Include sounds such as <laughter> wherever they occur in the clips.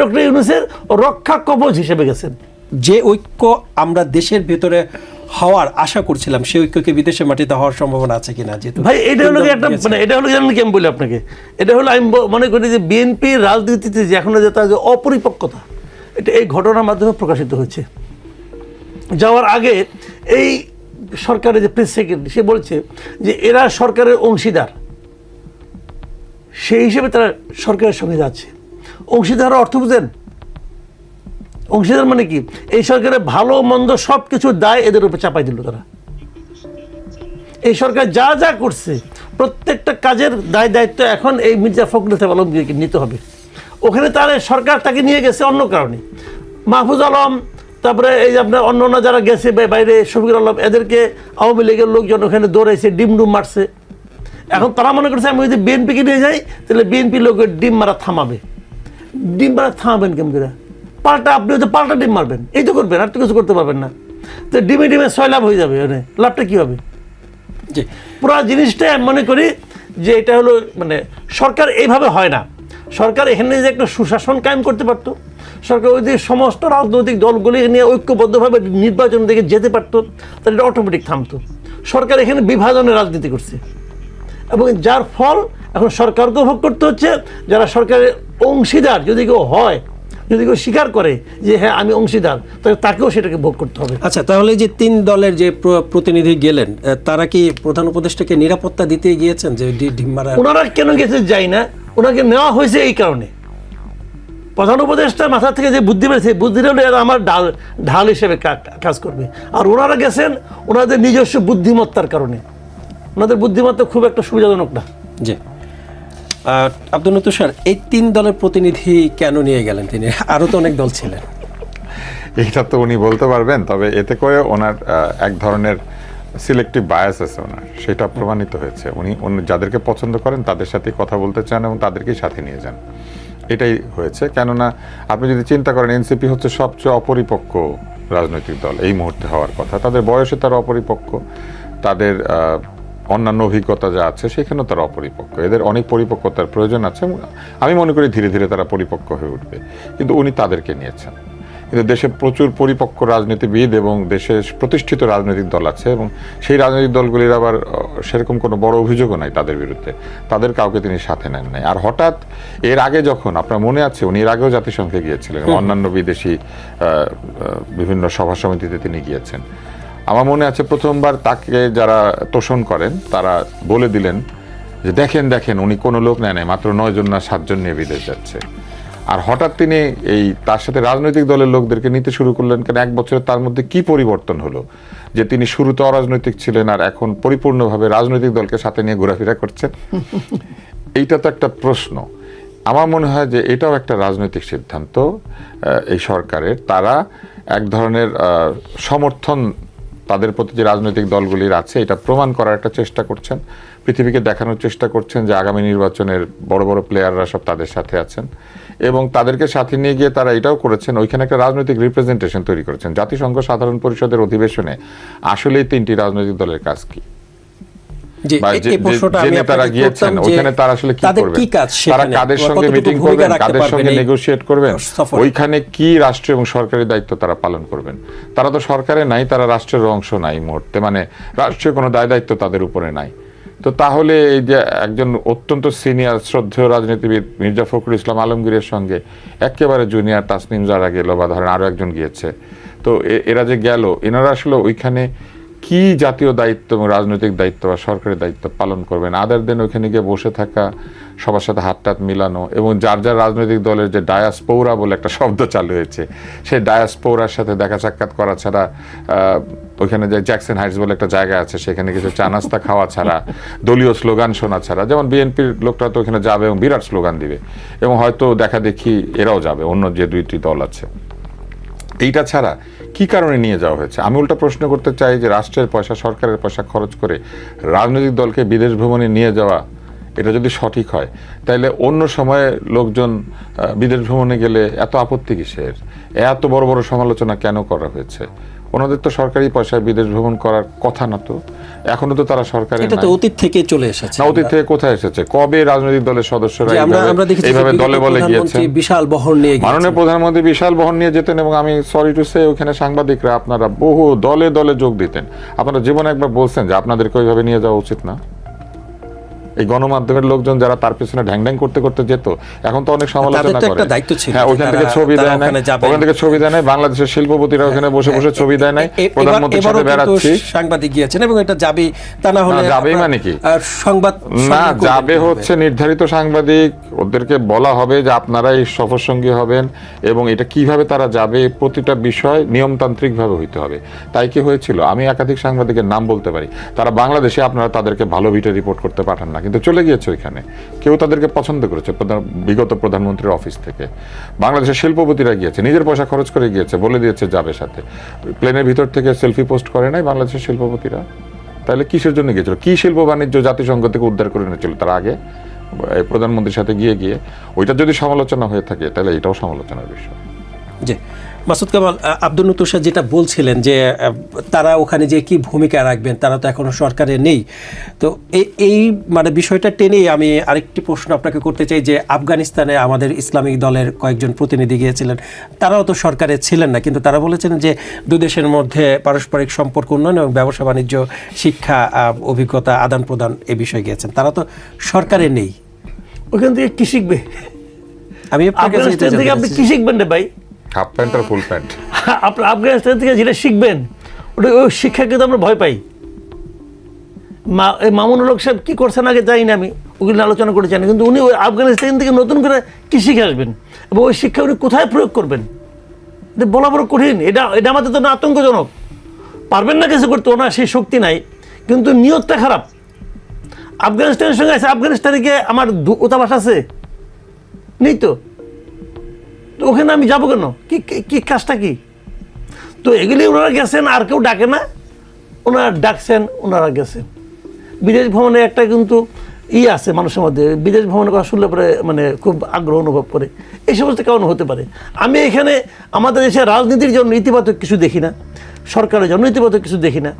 Doctor ইউনুসের রক্ষা কবচ হিসেবে গেছেন। যে ঐক্য আমরা দেশের ভেতরে হওয়ার আশা করছিলাম সেই ঐক্যকে বিদেশে মাটিতে হওয়ার সম্ভাবনা আছে কিনা যেহেতু ভাই এটা হলো একটা মানে এটা হলো জানেন কি আমি বলি আপনাকে? এটা হলো আমি মনে করি যে বিএনপির রাজনীতিতে যে এখনও যে তার যে অপরিপক্কতা এটা এই ঘটনার মাধ্যমে প্রকাশিত হয়েছে। যাওয়ার আগে এই সরকারের যে প্রেস সেক্রেটারি সে বলছে যে এরা সরকারের অংশীদার। সেই হিসেবে তারা সরকারের সঙ্গে যাচ্ছে। অংশীদার অর্থ বুঝেন? অংশীদার মানে কি? এই সরকারের ভালো মন্দ সব কিছুর দায় এদের উপর চাপাই দিল তারা। এই সরকার যা যা করছে, প্রত্যেকটা কাজের দায় দায়িত্ব এখন এই মির্জা ফখরুল ইসলাম আলমগীরকে নিতে হবে। ওখানে তার সরকার তাকে নিয়ে গেছে অন্য কারণে। মাহফুজ আলম, তারপরে এই যে আপনার অন্য অন্য যারা গেছে বাইরে শফিকুল আলম, এদেরকে আওয়ামী লীগের লোকজন ওখানে দৌড়াইছে, ডিম ডুম মারছে। এখন তারা মনে করছে, আমি যদি বিএনপিকে নিয়ে যাই, তাহলে বিএনপি লোকের ডিম মারা থামাবে। ডিম মারা থামাবেন কেমন করে? পাল্টা আপনি হয়তো পাল্টা ডিম মারবেন। এই তো করবেন আর তো কিছু করতে পারবেন না। তো ডিমে ডিমে ছয় লাভ হয়ে যাবে মানে লাভটা কী হবে? জি। পুরো জিনিসটা আমি মনে করি যে এটা হলো মানে সরকার এইভাবে হয় না। সরকার এখানে যে একটা সুশাসন কায়েম করতে পারতো। সরকার ওই যে সমস্ত রাজনৈতিক দলগুলি নিয়ে ঐক্যবদ্ধভাবে নির্বাচন দিকে যেতে পারতো তাহলে এটা অটোমেটিক থামতো। সরকার এখানে বিভাজনের রাজনীতি করছে। এবং যার ফল এখন সরকারকেও ভোগ করতে হচ্ছে যারা সরকারের অংশীদার যদি কেউ হয় যদি কেউ স্বীকার করে যে হ্যাঁ আমি অংশীদার তাহলে তাকেও সেটাকে ভোগ করতে হবে। আচ্ছা তাহলে যে তিন দলের যে প্রতিনিধি গেলেন তারা কি প্রধান উপদেষ্টাকে নিরাপত্তা দিতে গিয়েছেন যে ডি- ডিম মারা ওনারা কেন গেছে যাই না ওনাকে নেওয়া হয়েছে এই কারণে। প্রধান উপদেষ্টা মাথা থেকে যে বুদ্ধি পেয়েছে বুদ্ধিটা হলো এরা আমার ঢাল ঢাল হিসেবে কাজ করবে। আর ওনারা গেছেন ওনাদের নিজস্ব বুদ্ধিমত্তার কারণে। ওনাদের বুদ্ধিমত্তা খুব একটা সুবিধাজনক না। জি। আব্দুল নতুন স্যার, এই তিন দলের প্রতিনিধি কেন নিয়ে গেলেন তিনি? আরও তো অনেক দল ছিলেন। এটা তো উনি বলতে পারবেন, তবে এতে করে ওনার এক ধরনের সিলেক্টিভ বায়াস আছে ওনার। সেটা প্রমাণিত হয়েছে। উনি অন্য যাদেরকে পছন্দ করেন তাদের সাথে কথা বলতে চান এবং তাদেরকেই সাথে নিয়ে যান। এটাই হয়েছে। কেননা আপনি যদি চিন্তা করেন এনসিপি হচ্ছে সবচেয়ে অপরিপক্ক রাজনৈতিক দল এই মুহূর্তে হওয়ার কথা। তাদের বয়সে তারা অপরিপক্ক। তাদের অন্যান্য অভিজ্ঞতা যা আছে সেখানেও তারা অপরিপক্ক। এদের অনেক পরিপক্কতার প্রয়োজন আছে আমি মনে করি ধীরে ধীরে তারা পরিপক্ক হয়ে উঠবে। কিন্তু উনি তাদেরকে নিয়েছেন। কিন্তু দেশে প্রচুর পরিপক্ক রাজনীতিবিদ এবং দেশে প্রতিষ্ঠিত রাজনৈতিক দল আছে এবং সেই রাজনৈতিক দলগুলির আবার সেরকম কোনো বড় অভিযোগও নাই তাদের বিরুদ্ধে। তাদের কাউকে তিনি সাথে নেন নাই। আর হঠাৎ এর আগে যখন আপনার মনে আছে উনি এর আগেও জাতিসংঘে গিয়েছিলেন অন্যান্য বিদেশি বিভিন্ন সভা সমিতিতে তিনি গিয়েছেন। আমার মনে আছে প্রথমবার তাকে যারা তোষণ করেন তারা বলে দিলেন যে দেখেন দেখেন উনি কোনো লোক নেয় নাই মাত্র নয় জন না সাতজন নিয়ে বিদেশ যাচ্ছে। আর হঠাৎ তিনি এই তার সাথে রাজনৈতিক দলের লোকদেরকে নিতে শুরু করলেন কেন এক বছরে তার মধ্যে কি পরিবর্তন হলো? যে তিনি শুরুতে অরাজনৈতিক ছিলেন আর এখন পরিপূর্ণভাবে রাজনৈতিক দলকে সাথে নিয়ে ঘোরাফেরা করছেন? <laughs> এইটা তো একটা প্রশ্ন। আমার মনে হয় যে এটাও একটা রাজনৈতিক সিদ্ধান্ত এই সরকারের। তারা এক ধরনের সমর্থন তাদের প্রতি যে রাজনৈতিক দলগুলির আছে, এটা প্রমাণ করার একটা চেষ্টা করছেন। পৃথিবীকে দেখানোর চেষ্টা করছেন যে আগামী নির্বাচনের বড় বড় প্লেয়াররা সব তাদের সাথে আছেন এবং তাদেরকে সাথে নিয়ে গিয়ে তারা এটাও করেছেন, ওইখানে একটা রাজনৈতিক রিপ্রেজেন্টেশন তৈরি করেছেন। জাতিসংঘ সাধারণ পরিষদের অধিবেশনে আসলেই তিনটি রাজনৈতিক দলের কাজ কি? ওইখানে কি রাষ্ট্র এবং সরকারি দায়িত্ব তারা পালন করবেন? তারা তো সরকারে নাই তারা রাষ্ট্রের অংশ নাই মুহূর্তে মানে রাষ্ট্রীয় কোনো দায় দায়িত্ব তাদের উপরে নাই। তো তাহলে এই যে একজন অত্যন্ত সিনিয়র শ্রদ্ধেয় রাজনীতিবিদ মির্জা ফখরুল ইসলাম আলমগীরের সঙ্গে একেবারে জুনিয়র তাসনিম যারা গেল বা ধরেন আরও একজন গিয়েছে। তো এরা যে গেল এনারা আসলে ওইখানে কি জাতীয় দায়িত্ব এবং রাজনৈতিক দায়িত্ব বা সরকারের দায়িত্ব পালন করবেন? আদার দেন ওইখানে গিয়ে বসে থাকা, সবার সাথে হাত টাত মিলানো এবং যার যার রাজনৈতিক দলের যে ডায়াসপৌরা বলে একটা শব্দ চালু হয়েছে, সেই ডায়াসপৌরার সাথে দেখা সাক্ষাৎ করা ছাড়া ওইখানে যে জ্যাকসন হাইটস বলে একটা জায়গা আছে, সেখানে কিছু চা নাস্তা খাওয়া ছাড়া, দলীয় স্লোগান শোনা ছাড়া, যেমন বিএনপির লোকটা তো ওখানে যাবে এবং বিরাট স্লোগান দিবে এবং হয়তো দেখা দেখি এরাও যাবে, অন্য যে দুইটি দল আছে। এইটা ছাড়া কি কারণে নিয়ে যাওয়া হয়েছে? আমি উল্টা প্রশ্ন করতে চাই যে রাষ্ট্রের পয়সা, সরকারের পয়সা খরচ করে রাজনৈতিক দলকে বিদেশ ভ্রমণে নিয়ে যাওয়া, এটা যদি সঠিক হয় তাহলে অন্য সময়ে লোকজন বিদেশ ভ্রমণে গেলে এত আপত্তি কিসের? এত বড় বড় সমালোচনা কেন করা হয়েছে? ওনাদের তো সরকারি পয়সায় বিদেশ ভ্রমণ করার কথা না তো। এখনও তো তারা সরকারি এটা তো অতীত থেকে চলে এসেছে। না অতীত থেকে কোথায় এসেছে? কবে রাজনৈতিক দলের সদস্যরা আমরা আমরা দেখেছি এইভাবে দলে বলে গিয়েছে বিশাল বহন নিয়ে গিয়েছে মাননীয় প্রধানমন্ত্রী বিশাল বহন নিয়ে যেতেন এবং আমি সরি টু সে ওখানে সাংবাদিকরা আপনারা বহু দলে দলে যোগ দিতেন। আপনারা জীবনে একবার বলছেন যে আপনাদেরকে ওইভাবে নিয়ে যাওয়া উচিত না। এই গণমাধ্যমের লোকজন যারা তার পেছনে ঢ্যাং ঢ্যাং করতে করতে যেত এখন তো অনেক সমালোচনা করে। হ্যাঁ ওখান থেকে ছবি দেয় নাই। ওখানে থেকে ছবি দেয় নাই। বাংলাদেশের শিল্পপতিরা ওখানে বসে বসে ছবি দেয় নাই। প্রধানমন্ত্রীর সাথে বেড়াচ্ছি। সাংবাদিক গিয়েছেন এবং এটা যাবে তা না হলে আপনার, মানে কি? সংবাদ না যাবে হচ্ছে নির্ধারিত সাংবাদিক ওদেরকে বলা হবে যে আপনারা এই সফর সঙ্গী হবেন এবং এটা কীভাবে তারা যাবে প্রতিটা বিষয় নিয়মতান্ত্রিক ভাবে হইতে হবে। তাই কি হয়েছিল? আমি একাধিক সাংবাদিকের নাম বলতে পারি। তারা বাংলাদেশে আপনারা তাদেরকে ভালো ভিটে রিপোর্ট করতে পাঠান না কিন্তু চলে গিয়েছে ওইখানে। কেউ তাদেরকে পছন্দ করেছে, প্রধান- বিগত প্রধানমন্ত্রীর অফিস থেকে। বাংলাদেশের শিল্পপতিরা গিয়েছে, নিজের পয়সা খরচ করে গিয়েছে, বলে দিয়েছে যাবে সাথে। প্লেনের ভিতর থেকে সেলফি পোস্ট করে নাই বাংলাদেশের শিল্পপতিরা? তাহলে কিসের জন্য গিয়েছিল? কি শিল্প বাণিজ্য জাতিসংঘ থেকে উদ্ধার করে এনেছিল তার আগে? প্রধানমন্ত্রীর সাথে গিয়ে গিয়ে। ওইটা যদি সমালোচনা হয়ে থাকে, তাহলে এটাও সমালোচনার বিষয়। জি। মাসুদ কামাল আব্দুল নতুর সাহেব যেটা বলছিলেন যে তারা ওখানে যে কি ভূমিকা রাখবেন তারা তো এখনও সরকারে নেই। তো এই- মানে বিষয়টা টেনেই আমি আরেকটি প্রশ্ন আপনাকে করতে চাই যে আফগানিস্তানে আমাদের ইসলামিক দলের কয়েকজন প্রতিনিধি গিয়েছিলেন তারাও তো সরকারে ছিলেন না কিন্তু তারা বলেছেন যে দুই দেশের মধ্যে পারস্পরিক সম্পর্ক উন্নয়ন এবং ব্যবসা বাণিজ্য শিক্ষা অভিজ্ঞতা আদান প্রদান এ বিষয়ে গিয়েছেন। তারা তো সরকারে নেই। ওখান থেকে কি শিখবে? আমি থেকে আপনি কি শিখবেন রে ভাই? হাফ প্যান্ট আর ফুল প্যান্ট। <laughs> আপনার আফগানিস্তান থেকে যেটা শিখবেন, ওটা ওই শিক্ষাকে তো আমরা ভয় পাই। মা মামুনুল হক সাহেব কী করছেন আগে জানি না আমি, ওগুলো আলোচনা করে জানি কিন্তু উনি ওই আফগানিস্তান থেকে নতুন করে কী শিখে আসবেন? এবং ওই শিক্ষা উনি কোথায় প্রয়োগ করবেন? এটা বলা বড় কঠিন। এটা এটা আমাদের জন্য আতঙ্কজনক। পারবেন না কিছু করতে, ওনার সেই শক্তি নাই। কিন্তু নিয়তটা খারাপ। আফগানিস্তানের সঙ্গে আছে, আফগানিস্তানে গিয়ে আমার দূতাবাস আছে। নেই তো? তো ওখানে আমি যাব কেন? কি কি- কাজটা কি? তো এগুলি ওনারা গেছেন, আর কেউ ডাকে না। ওনারা ডাকছেন, ওনারা গেছেন। বিদেশ ভ্রমণে একটা কিন্তু ই আছে মানুষের মধ্যে। বিদেশ ভ্রমণের কথা শুনলে পরে মানে খুব আগ্রহ অনুভব করে। এই সমস্ত কারণ হতে পারে? আমি এখানে, আমাদের দেশে রাজনীতির জন্য ইতিবাচক কিছু দেখি না। সরকারের জন্য ইতিবাচক কিছু দেখি না।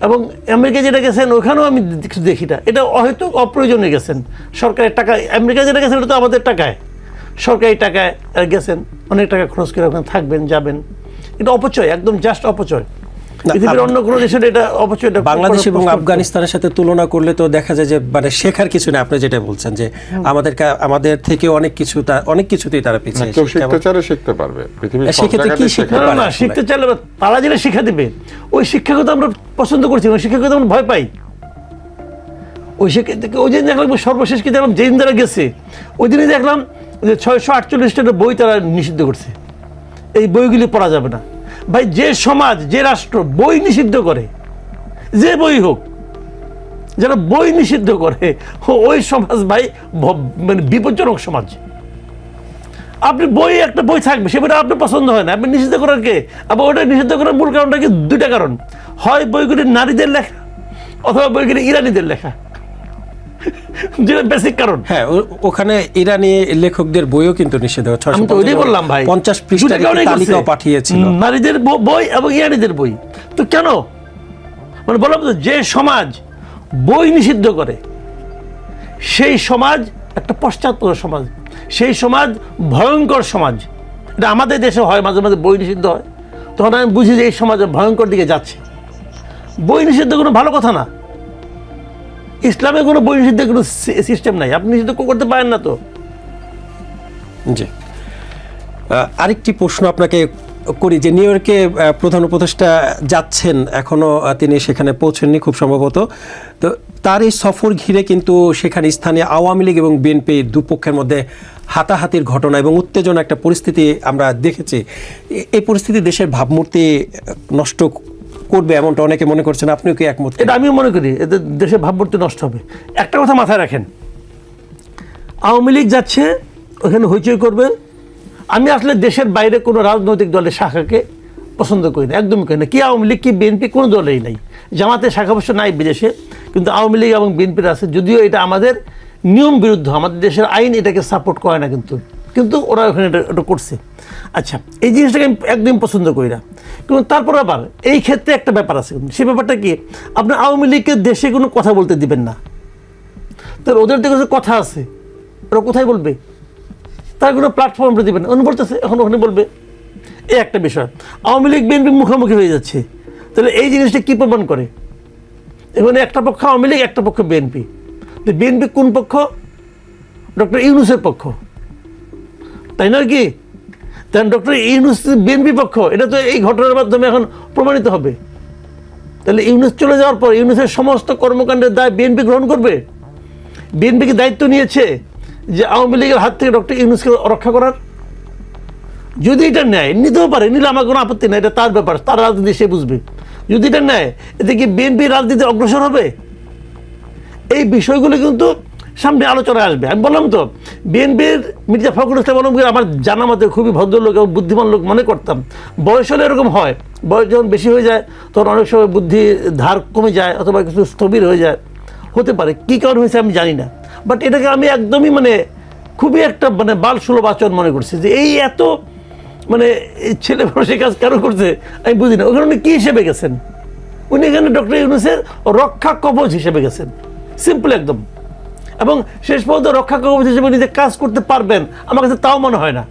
এবং আমেরিকা যেটা গেছেন, ওখানেও আমি কিছু দেখি না। এটা হয়তো অপ্রয়োজনে গেছেন। সরকারের টাকা আমেরিকা যেটা গেছেন, এটা তো আমাদের টাকায়। সরকারি টাকায় গেছেন অনেক টাকা খরচ করে ওখানে থাকবেন যাবেন। এটা অপচয় একদম জাস্ট অপচয়। পৃথিবীর অন্য কোনো দেশের এটা অপচয়টা বাংলাদেশ এবং আফগানিস্তানের সাথে তুলনা করলে তো দেখা যায় যে মানে শেখার কিছু নেই আপনি যেটা বলছেন যে আমাদের আমাদের থেকে অনেক কিছু অনেক কিছুতেই তারা পিছিয়ে কেউ শিখতে চাইলে শিখতে পারবে পৃথিবীর সেক্ষেত্রে কি শিখতে না, শিখতে চাইলে তারা যেটা শিক্ষা দিবে। ওই শিক্ষাকে তো আমরা পছন্দ করছি ওই শিক্ষাকে তো আমরা ভয় পাই। ওই শিক্ষা ওই দিন দেখলাম সর্বশেষ কি দেখলাম যেদিন তারা গেছে ওই দিনই দেখলাম যে ছয়শো আটচল্লিশটা বই তারা নিষিদ্ধ করছে। এই বইগুলি পড়া যাবে না। ভাই, যে সমাজ, যে রাষ্ট্র বই নিষিদ্ধ করে, যে বই হোক, যারা বই নিষিদ্ধ করে, ওই সমাজ ভাই মানে বিপজ্জনক সমাজ। আপনি বই, একটা বই থাকবে, সে বইটা আপনার পছন্দ হয় না। আপনি নিষিদ্ধ করার কে? আবার ওটা নিষিদ্ধ করার মূল কারণটা কি? দুইটা কারণ। হয় বইগুলি নারীদের লেখা, অথবা বইগুলি ইরানিদের লেখা। <laughs> যেটা বেসিক কারণ। হ্যাঁ ওখানে ইরানি লেখকদের বইও কিন্তু নিষেধ আমি তো ওইটাই বললাম ভাই। পঞ্চাশ পৃষ্ঠার। তালিকাও পাঠিয়েছিল। নারীদের বই এবং ইরানিদের বই। তো কেন? মানে বললাম তো যে সমাজ বই নিষিদ্ধ করে সেই সমাজ একটা পশ্চাৎপদ সমাজ সেই সমাজ ভয়ঙ্কর সমাজ। এটা আমাদের দেশে হয় মাঝে মাঝে বই নিষিদ্ধ হয়। তখন আমি বুঝি যে এই সমাজ ভয়ঙ্কর দিকে যাচ্ছে। বই নিষিদ্ধ কোনো ভালো কথা না। ইসলামে কোনো নিষিদ্ধের কোনো সিস্টেম নাই। আপনি নিষিদ্ধ করতে পারেন না তো। জি। আরেকটি প্রশ্ন আপনাকে করি, যে নিউ ইয়র্কে প্রধান উপদেষ্টা যাচ্ছেন এখনও তিনি সেখানে পৌঁছেননি খুব সম্ভবত। তো তার এই সফর ঘিরে কিন্তু সেখানে স্থানীয় আওয়ামী লীগ এবং বিএনপি দুপক্ষের মধ্যে হাতাহাতির ঘটনা এবং উত্তেজনা একটা পরিস্থিতি আমরা দেখেছি। এই পরিস্থিতি দেশের ভাবমূর্তি নষ্ট করবে এমনটা অনেকে মনে করছেন, আপনিও কি একমত এটা আমিও মনে করি এতে দেশের ভাবমূর্তি নষ্ট হবে। একটা কথা মাথায় রাখেন, আওয়ামী লীগ যাচ্ছে, ওখানে হইচই করবে। আমি আসলে দেশের বাইরে কোনো রাজনৈতিক দলের শাখাকে পছন্দ করি না, একদমই করি না। কি আওয়ামী লীগ, কি বিএনপি, কোনো দলেই নাই। জামাতের শাখা অবশ্য নাই বিদেশে, কিন্তু আওয়ামী লীগ এবং বিএনপির আছে, যদিও এটা আমাদের নিয়ম বিরুদ্ধ, আমাদের দেশের আইন এটাকে সাপোর্ট করে না কিন্তু। কিন্তু ওরা ওখানে এটা করছে। আচ্ছা এই জিনিসটাকে আমি একদম পছন্দ করি না। কিন্তু তারপর আবার এই ক্ষেত্রে একটা ব্যাপার আছে। সেই ব্যাপারটা কি? আপনি আওয়ামী লীগকে দেশে কোনো কথা বলতে দিবেন না। তাহলে ওদের তো কিছু কথা আছে। ওরা কোথায় বলবে? তার কোনো প্ল্যাটফর্ম দিবেন না। উনি বলতেছে, এখন ওখানে বলবে। এই একটা বিষয়। আওয়ামী লীগ, বিএনপি মুখোমুখি হয়ে যাচ্ছে। তাহলে এই জিনিসটা কী প্রমাণ করে? এখানে একটা পক্ষ আওয়ামী লীগ, একটা পক্ষ বিএনপি। বিএনপি কোন পক্ষ? ডক্টর ইউনুসের পক্ষ। তাই নয় কি? তাই ডক্টর ইউনুস বিএনপি পক্ষ, এটা তো এই ঘটনার মাধ্যমে এখন প্রমাণিত হবে। তাহলে ইউনুস চলে যাওয়ার পর ইউনুসের সমস্ত কর্মকাণ্ডের দায় বিএনপি গ্রহণ করবে? বিএনপি কি দায়িত্ব নিয়েছে যে আওয়ামী লীগের হাত থেকে ডক্টর ইউনুসকে রক্ষা করার? যদি এটা নেয়, নিতেও পারে, নিলে আমার কোনো আপত্তি নেই, এটা তার ব্যাপার, তার রাজনীতি সে বুঝবে। যদি এটা নেয়, এতে কি বিএনপি রাজনীতি অগ্রসর হবে? এই বিষয়গুলো কিন্তু সামনে আলোচনা আসবে। আমি বললাম তো, বিএনপির মির্জা ফখরুল ইসলাম আলমগীর আমার জানা মতে খুবই ভদ্রলোক এবং বুদ্ধিমান লোক মনে করতাম। বয়স হলে এরকম হয়, বয়স যখন বেশি হয়ে যায়, তখন অনেক সময় বুদ্ধি ধার কমে যায় অথবা কিছু স্থবির হয়ে যায়। হতে পারে, কী কারণ হয়েছে আমি জানি না। বাট এটাকে আমি একদমই মানে খুবই একটা মানে বাল সুলভ আচরণ মনে করছি যে এই এত মানে ছেলে বসে কাজ কেন করছে, আমি বুঝি না। ওখানে উনি কী হিসেবে গেছেন? উনি এখানে ডক্টর ইউনুসের রক্ষা কবচ হিসেবে গেছেন। সিম্পল একদম। এবং শেষ পর্যন্ত রক্ষা কবচ হিসেবে নিজে কাজ করতে পারবেন। আমার কাছে তাও মনে হয় না।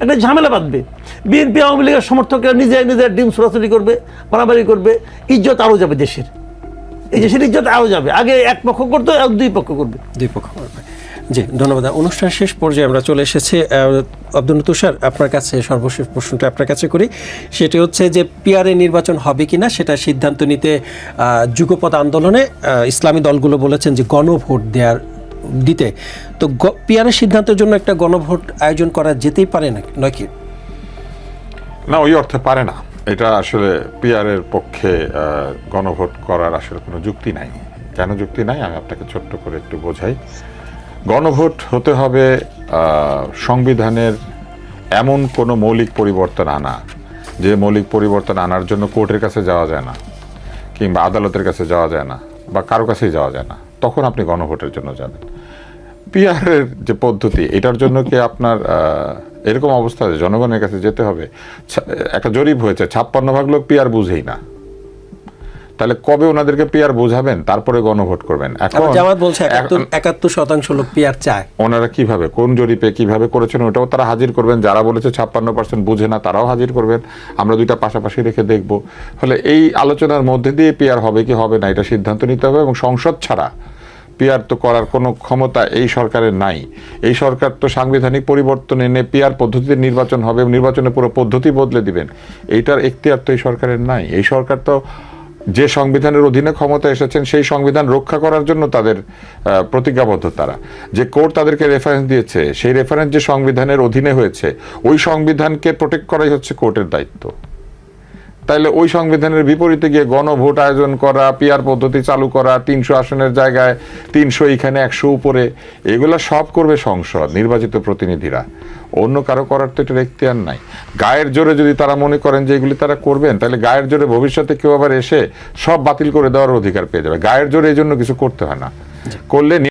একটা ঝামেলা বাঁধবে। বিএনপি আওয়ামী লীগের সমর্থকরা নিজে নিজের ডিম সরাসরি করবে মারামারি করবে ইজ্জত আরও যাবে দেশের। এই দেশের ইজ্জত আরও যাবে। আগে এক পক্ষ করতো আর দুই পক্ষ করবে। দুই পক্ষ করবে। জি ধন্যবাদ। অনুষ্ঠান শেষ পর্যায়ে আমরা চলে এসেছি। আব্দুল তুষার আপনার কাছে সর্বশেষ প্রশ্নটা আপনার কাছে করি। সেটি হচ্ছে যে পিয়ারে নির্বাচন হবে কিনা সেটা সিদ্ধান্ত নিতে আহ, যুগপৎ আন্দোলনে ইসলামী দলগুলো বলেছেন যে গণভোট দেওয়ার দিতে। তো পিয়ারের সিদ্ধান্তের জন্য একটা গণভোট আয়োজন করা যেতেই পারে না কি? না, ওই অর্থে পারে না। এটা আসলে পিয়ারের পক্ষে গণভোট করার আসলে কোনো যুক্তি নাই। কেন যুক্তি নাই? আমি আপনাকে ছোট্ট করে একটু বোঝাই। গণভোট হতে হবে সংবিধানের এমন কোনো মৌলিক পরিবর্তন আনা, যে মৌলিক পরিবর্তন আনার জন্য কোর্টের কাছে যাওয়া যায় না, কিংবা আদালতের কাছে যাওয়া যায় না, বা কারও কাছেই যাওয়া যায় না। তখন আপনি গণভোটের জন্য যাবেন পিআরের যে পদ্ধতি এটার জন্য কি আপনার এরকম অবস্থা জনগণের কাছে যেতে হবে। একটা জরিপ হয়েছে ছাপ্পান্ন ভাগ লোক পিআর বুঝেই না। তাহলে কবে ওনাদেরকে পিআর বোঝাবেন? তারপরে গণভোট করবেন। এখন জামাত বলছে একাত্তর একাত্তর শতাংশ লোক পিয়ার চায়। ওনারা কীভাবে কোন জরিপে কীভাবে করেছেন ওটাও তারা হাজির করবেন। যারা বলেছে ছাপ্পান্ন পার্সেন্ট বুঝে না তারাও হাজির করবেন। আমরা দুইটা পাশাপাশি রেখে দেখব। ফলে এই আলোচনার মধ্যে দিয়ে পিয়ার হবে কি হবে না এটা সিদ্ধান্ত নিতে হবে এবং সংসদ ছাড়া পিয়ার তো করার কোনো ক্ষমতা এই সরকারের নাই। এই সরকার তো সাংবিধানিক পরিবর্তন এনে পিয়ার পদ্ধতিতে নির্বাচন হবে নির্বাচনের পুরো পদ্ধতি বদলে দিবেন। এইটার এখতিয়ার তো এই সরকারের নাই। এই সরকার তো যে সংবিধানের অধীনে ক্ষমতা এসেছেন, সেই সংবিধান রক্ষা করার জন্য তাদের প্রতিজ্ঞাবদ্ধ তারা। যে কোর্ট তাদেরকে রেফারেন্স দিয়েছে, সেই রেফারেন্স যে সংবিধানের অধীনে হয়েছে, ওই সংবিধানকে প্রোটেক্ট করাই হচ্ছে কোর্টের দায়িত্ব। তাইলে ওই সংবিধানের বিপরীতে গিয়ে গণভোট আয়োজন করা পিয়ার পদ্ধতি চালু করা, তিনশো আসনের জায়গায় তিনশো, এখানে একশো উপরে, এগুলো সব করবে সংসদ, নির্বাচিত প্রতিনিধিরা। অন্য কারও করার তো এটার এখতিয়ার নাই। গায়ের জোরে যদি তারা মনে করেন যে এগুলি তারা করবেন তাহলে গায়ের জোরে ভবিষ্যতে কেউ আবার এসে সব বাতিল করে দেওয়ার অধিকার পেয়ে যাবে। গায়ের জোরে এই জন্য কিছু করতে হয় না। করলে